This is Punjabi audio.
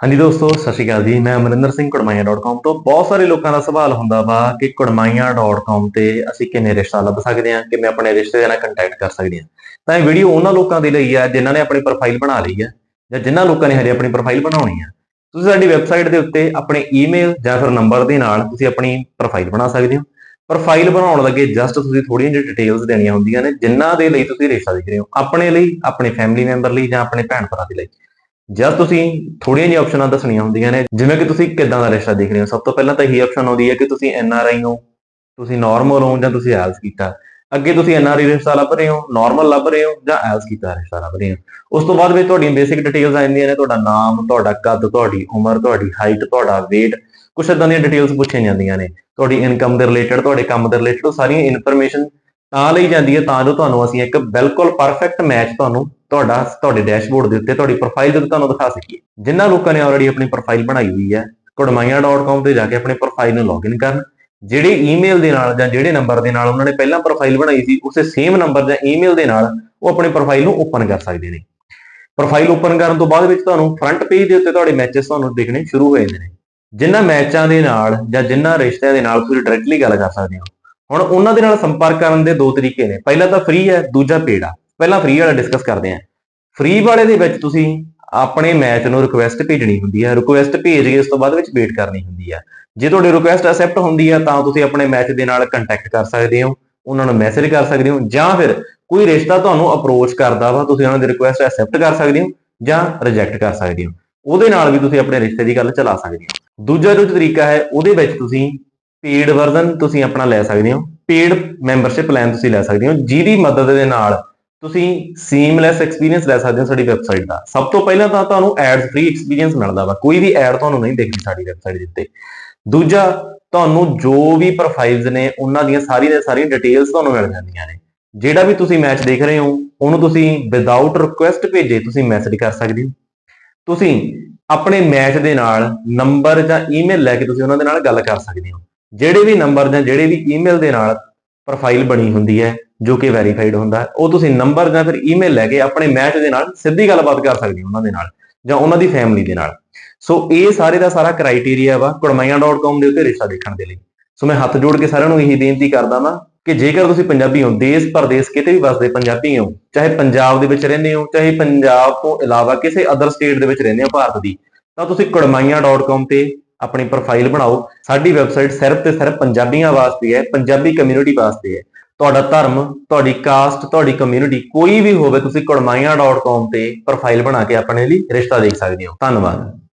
ਹਾਂਜੀ ਦੋਸਤੋ, ਸਤਿ ਸ਼੍ਰੀ ਅਕਾਲ ਜੀ। ਮੈਂ ਅਮਰਿੰਦਰ ਸਿੰਘ ਕੜਮਾਈਆਂ.com ਤੋਂ। ਬਹੁਤ ਸਾਰੇ ਲੋਕਾਂ ਦਾ ਸਵਾਲ ਹੁੰਦਾ ਵਾ ਕਿ ਕੜਮਾਈਆਂ.com ਤੇ ਅਸੀਂ ਕਿੰਨੇ ਰਿਸ਼ਤਾ ਲੱਭ ਸਕਦੇ ਹਾਂ ਕਿਵੇਂ ਆਪਣੇ ਰਿਸ਼ਤੇ ਨਾਲ ਕੰਟੈਕਟ ਕਰ ਸਕਦੇ ਹਾਂ। ਤਾਂ ਇਹ ਵੀਡੀਓ ਉਹਨਾਂ ਲੋਕਾਂ ਦੇ ਲਈ ਆ ਜਿਨ੍ਹਾਂ ਨੇ ਆਪਣੀ ਪ੍ਰੋਫਾਈਲ ਬਣਾ ਲਈ ਹੈ ਜਾਂ ਜਿਨ੍ਹਾਂ ਲੋਕਾਂ ਨੇ ਹਜੇ ਆਪਣੀ ਪ੍ਰੋਫਾਈਲ ਬਣਾਉਣੀ ਆ। ਤੁਸੀਂ ਸਾਡੀ ਵੈਬਸਾਈਟ ਦੇ ਉੱਤੇ ਆਪਣੇ ਈਮੇਲ ਜਾਂ ਫਿਰ ਨੰਬਰ ਦੇ ਨਾਲ ਤੁਸੀਂ ਆਪਣੀ ਪ੍ਰੋਫਾਈਲ ਬਣਾ ਸਕਦੇ ਹੋ। ਪ੍ਰੋਫਾਈਲ ਬਣਾਉਣ ਲੱਗੇ ਜਸਟ ਤੁਸੀਂ ਥੋੜੀਆਂ ਜਿਹੀ ਡਿਟੇਲਸ ਦੇਣੀਆਂ ਹੁੰਦੀਆਂ ਨੇ, ਜਿਨ੍ਹਾਂ ਦੇ ਲਈ ਤੁਸੀਂ ਰਿਸ਼ਤਾ ਦੇਖ ਰਹੇ ਹੋ। ਆਪਣੇ ਲਈ, ਆਪਣੇ ਫੈਮਿਲੀ ਮੈਂਬਰ ਲਈ ਜਾਂ ਆਪਣੇ ਭੈਣ ਭਰਾ ਦੇ ਲਈ। ਜਦ ਤੁਸੀਂ ਥੋੜੀਆਂ ਜਿਹੀਆਂ ਆਪਸ਼ਨਾਂ ਦੱਸਣੀਆਂ ਹੁੰਦੀਆਂ ਨੇ, ਜਿਵੇਂ ਕਿ ਤੁਸੀਂ ਕਿੱਦਾਂ ਦਾ ਰਿਸ਼ਤਾ ਦੇਖ ਰਹੇ ਹੋ? ਸਭ ਤੋਂ ਪਹਿਲਾਂ ਤਾਂ ਇਹੀ ਆਪਸ਼ਨ ਆਉਂਦੀ ਹੈ ਕਿ ਤੁਸੀਂ ਐਨ ਆਰ ਆਈ ਹੋ ਤੁਸੀਂ ਨਾਰਮਲ ਹੋ ਜਾਂ ਤੁਸੀਂ ਐਲਸ ਕੀਤਾ। ਅੱਗੇ ਤੁਸੀਂ ਐਨ ਆਰ ਆਈ ਰਿਸ਼ਤਾ ਲੱਭ ਰਹੇ ਹੋ ਨਾਰਮਲ ਲੱਭ ਰਹੇ ਹੋ ਜਾਂ ਐਲਸ ਕੀਤਾ ਰਿਸ਼ਤਾ ਲੱਭ ਰਹੇ ਹੋ? ਉਸ ਤੋਂ ਬਾਅਦ ਵੀ ਤੁਹਾਡੀਆਂ ਬੇਸਿਕ ਡਿਟੇਲਸ ਆ ਜਾਂਦੀਆਂ ਨੇ, ਤੁਹਾਡਾ ਨਾਮ, ਤੁਹਾਡਾ ਕੱਦ, ਤੁਹਾਡੀ ਉਮਰ, ਤੁਹਾਡੀ ਹਾਈਟ ਤੁਹਾਡਾ weight, ਕੁਛ ਇਦਾਂ ਦੀਆਂ ਡਿਟੇਲਸ ਪੁੱਛੀਆਂ ਜਾਂਦੀਆਂ ਨੇ। ਤੁਹਾਡੀ ਇਨਕਮ ਦੇ ਰਿਲੇਟਡ ਤੁਹਾਡੇ ਕੰਮ ਦੇ ਰਿਲੇਟਡ ਉਹ ਸਾਰੀਆਂ ਇਨਫੋਰਮੇਸ਼ਨ ਤਾਂ ਲਈ ਜਾਂਦੀ ਹੈ, ਤਾਂ ਜੋ ਤੁਹਾਨੂੰ ਅਸੀਂ ਇੱਕ ਬਿਲਕੁਲ ਪਰਫੈਕਟ ਮੈਚ ਤੁਹਾਨੂੰ ਤੁਹਾਡਾ, ਤੁਹਾਡੇ ਡੈਸ਼ਬੋਰਡ ਦੇ ਉੱਤੇ ਤੁਹਾਡੀ ਪ੍ਰੋਫਾਈਲ ਦੇ ਉੱਤੇ ਤੁਹਾਨੂੰ ਦਿਖਾ ਸਕੀਏ। ਜਿਨ੍ਹਾਂ ਲੋਕਾਂ ਨੇ ਆਲਰੇਡੀ ਆਪਣੀ ਪ੍ਰੋਫਾਈਲ ਬਣਾਈ ਹੋਈ ਹੈ kodmaya.com ਤੇ ਜਾ ਕੇ ਆਪਣੇ ਪ੍ਰੋਫਾਈਲ ਨੂੰ ਲੌਗਇਨ ਕਰਨ। ਜਿਹੜੇ ਈਮੇਲ ਦੇ ਨਾਲ ਜਾਂ ਜਿਹੜੇ ਨੰਬਰ ਦੇ ਨਾਲ ਉਹਨਾਂ ਨੇ ਪਹਿਲਾਂ ਪ੍ਰੋਫਾਈਲ ਬਣਾਈ ਸੀ, ਉਸੇ ਸੇਮ ਨੰਬਰ ਜਾਂ ਈਮੇਲ ਦੇ ਨਾਲ ਉਹ ਆਪਣੀ ਪ੍ਰੋਫਾਈਲ ਨੂੰ ਓਪਨ ਕਰ ਸਕਦੇ ਨੇ। ਪ੍ਰੋਫਾਈਲ ਓਪਨ ਕਰਨ ਤੋਂ ਬਾਅਦ ਵਿੱਚ ਤੁਹਾਨੂੰ ਫਰੰਟ ਪੇਜ ਦੇ ਉੱਤੇ ਤੁਹਾਡੇ ਮੈਚਸ ਤੁਹਾਨੂੰ ਦਿਖਣੇ ਸ਼ੁਰੂ ਹੋ ਜਾਂਦੇ ਨੇ। ਜਿਨ੍ਹਾਂ ਮੈਚਾਂ ਦੇ ਨਾਲ ਜਾਂ ਜਿਨ੍ਹਾਂ ਰਿਸ਼ਤਿਆਂ ਦੇ ਨਾਲ ਤੁਸੀਂ ਡਾਇਰੈਕਟਲੀ ਗੱਲ ਕਰ ਸਕਦੇ ਹੋ। ਹੁਣ ਉਹਨਾਂ ਦੇ ਨਾਲ ਸੰਪਰਕ ਕਰਨ ਦੇ ਦੋ ਤਰੀਕੇ ਨੇ। ਪਹਿਲਾ ਤਾਂ ਫ੍ਰੀ ਹੈ, ਦੂਜਾ ਪੇਡ ਆ। ਪਹਿਲਾਂ ਫ੍ਰੀ ਵਾਲਾ ਡਿਸਕਸ ਕਰਦੇ ਹਾਂ। ਫ੍ਰੀ ਵਾਲੇ ਦੇ ਵਿੱਚ ਤੁਸੀਂ ਆਪਣੇ ਮੈਚ ਨੂੰ ਰਿਕੁਐਸਟ ਭੇਜਣੀ ਹੁੰਦੀ ਹੈ ਰਿਕੁਐਸਟ ਭੇਜ ਕੇ ਉਸ ਤੋਂ ਬਾਅਦ ਵਿੱਚ ਵੇਟ ਕਰਨੀ ਹੁੰਦੀ ਹੈ ਜੇ ਤੁਹਾਡੀ ਰਿਕੁਐਸਟ ਅਸੈਪਟ ਹੁੰਦੀ ਹੈ ਤਾਂ ਤੁਸੀਂ ਆਪਣੇ ਮੈਚ ਦੇ ਨਾਲ ਕੰਟੈਕਟ ਕਰ ਸਕਦੇ ਹੋ, ਉਹਨਾਂ ਨੂੰ ਮੈਸੇਜ ਕਰ ਸਕਦੇ ਹੋ, ਜਾਂ ਫਿਰ ਕੋਈ ਰਿਸ਼ਤਾ ਤੁਹਾਨੂੰ ਅਪਰੋਚ ਕਰਦਾ ਵਾ, ਤੁਸੀਂ ਉਹਨਾਂ ਦੀ ਰਿਕੁਐਸਟ ਅਸੈਪਟ ਕਰ ਸਕਦੇ ਹੋ, ਜਾਂ ਰਿਜੈਕਟ ਕਰ ਸਕਦੇ ਹੋ। ਉਹਦੇ ਨਾਲ ਵੀ ਤੁਸੀਂ ਆਪਣੇ ਰਿਸ਼ਤੇ ਦੀ ਗੱਲ ਚਲਾ ਸਕਦੇ ਹੋ। ਦੂਜਾ ਜੋ ਤਰੀਕਾ ਹੈ, ਉਹਦੇ ਵਿੱਚ ਤੁਸੀਂ ਪੇਡ ਵਰਜ਼ਨ ਤੁਸੀਂ ਆਪਣਾ ਲੈ ਸਕਦੇ ਹੋ। ਪੇਡ ਮੈਂਬਰਸ਼ਿਪ ਪਲਾਨ ਤੁਸੀਂ ਲੈ ਸਕਦੇ ਹੋ, ਜਿਹਦੀ ਮਦਦ ਦੇ ਨਾਲ ਤੁਸੀਂ ਸੀਮਲੈਸ ਐਕਸਪੀਰੀਅੰਸ ਲੈ ਸਕਦੇ ਹੋ ਸਾਡੀ ਵੈਬਸਾਈਟ ਦਾ। ਸਭ ਤੋਂ ਪਹਿਲਾਂ ਤਾਂ ਤੁਹਾਨੂੰ ਐਡਸ ਫ੍ਰੀ ਐਕਸਪੀਰੀਅੰਸ ਮਿਲਦਾ ਵਾ। ਕੋਈ ਵੀ ਐਡ ਤੁਹਾਨੂੰ ਨਹੀਂ ਦੇਖਣੀ ਸਾਡੀ ਵੈਬਸਾਈਟ ਦੇ ਉੱਤੇ। ਦੂਜਾ, ਤੁਹਾਨੂੰ ਜੋ ਵੀ ਪ੍ਰੋਫਾਈਲਸ ਨੇ, ਉਹਨਾਂ ਦੀਆਂ ਸਾਰੀਆਂ ਦੀਆਂ ਸਾਰੀਆਂ ਡਿਟੇਲਸ ਤੁਹਾਨੂੰ ਮਿਲ ਜਾਂਦੀਆਂ ਨੇ। ਜਿਹੜਾ ਵੀ ਤੁਸੀਂ ਮੈਚ ਦੇਖ ਰਹੇ ਹੋ, ਉਹਨੂੰ ਤੁਸੀਂ ਵਿਦਆਊਟ ਰਿਕੁਐਸਟ ਭੇਜੇ, ਤੁਸੀਂ ਮੈਸੇਜ ਕਰ ਸਕਦੇ ਹੋ। ਤੁਸੀਂ ਆਪਣੇ ਮੈਚ ਦੇ ਨਾਲ ਨੰਬਰ ਜਾਂ ਈਮੇਲ ਲੈ ਕੇ ਤੁਸੀਂ ਉਹਨਾਂ ਦੇ ਨਾਲ ਗੱਲ ਕਰ ਸਕਦੇ ਹੋ। ਜਿਹੜੇ ਵੀ ਨੰਬਰ ਜਾਂ ਜਿਹੜੇ ਵੀ ਈਮੇਲ ਦੇ ਨਾਲ ਪ੍ਰੋਫਾਈਲ ਬਣੀ ਹੁੰਦੀ ਹੈ ਜੋ ਕਿ ਵੈਰੀਫਾਈਡ ਹੁੰਦਾ ਹੈ। ਉਹ ਤੁਸੀਂ ਨੰਬਰ ਜਾਂ ਫਿਰ ਈਮੇਲ ਲੈ ਕੇ ਆਪਣੇ ਮੈਚ ਦੇ ਨਾਲ ਸਿੱਧੀ ਗੱਲਬਾਤ ਕਰ ਸਕਦੇ ਹੋ ਉਹਨਾਂ ਦੇ ਨਾਲ ਜਾਂ ਉਹਨਾਂ ਦੀ ਫੈਮਿਲੀ ਦੇ ਨਾਲ। ਸੋ ਇਹ ਸਾਰੇ ਦਾ ਸਾਰਾ ਕ੍ਰਾਈਟੇਰੀਆ ਵਾ ਕੁੜਮਾਈਆਂ.com ਦੇ ਉੱਤੇ ਰਿਸ਼ਤਾ ਦੇਖਣ ਦੇ ਲਈ। ਸੋ ਮੈਂ ਹੱਥ ਜੋੜ ਕੇ ਸਾਰਿਆਂ ਨੂੰ ਇਹੀ ਬੇਨਤੀ ਕਰਦਾ ਵਾਂ ਕਿ ਜੇਕਰ ਤੁਸੀਂ ਪੰਜਾਬੀ ਹੋ ਦੇਸ਼ ਪਰਦੇਸ਼ ਕਿਤੇ ਵੀ ਵਸਦੇ ਪੰਜਾਬੀ ਹੋ ਚਾਹੇ ਪੰਜਾਬ ਦੇ ਵਿੱਚ ਰਹਿੰਦੇ ਹੋ ਚਾਹੇ ਪੰਜਾਬ ਤੋਂ ਇਲਾਵਾ ਕਿਸੇ ਅਦਰ ਸਟੇਟ ਦੇ ਵਿੱਚ ਰਹਿੰਦੇ ਹੋ ਭਾਰਤ ਦੀ ਤਾਂ ਤੁਸੀਂ ਕੁੜਮਾਈਆਂ.com ਤੇ ਆਪਣੀ ਪ੍ਰੋਫਾਈਲ ਬਣਾਓ। ਸਾਡੀ ਵੈਬਸਾਈਟ ਸਿਰਫ ਤੇ ਸਿਰਫ ਪੰਜਾਬੀਆਂ ਵਾਸਤੇ ਹੈ ਪੰਜਾਬੀ ਕਮਿਊਨਿਟੀ ਵਾਸਤੇ ਹੈ। ਤੁਹਾਡਾ ਧਰਮ, ਤੁਹਾਡੀ ਕਾਸਟ ਤੁਹਾਡੀ ਕਮਿਊਨਿਟੀ ਕੋਈ ਵੀ ਹੋਵੇ, ਤੁਸੀਂ ਕੁੜਮਾਈਆਂ.com ਤੇ ਪ੍ਰੋਫਾਈਲ ਬਣਾ ਕੇ ਆਪਣੇ ਲਈ ਰਿਸ਼ਤਾ ਦੇਖ ਸਕਦੇ ਹੋ। ਧੰਨਵਾਦ।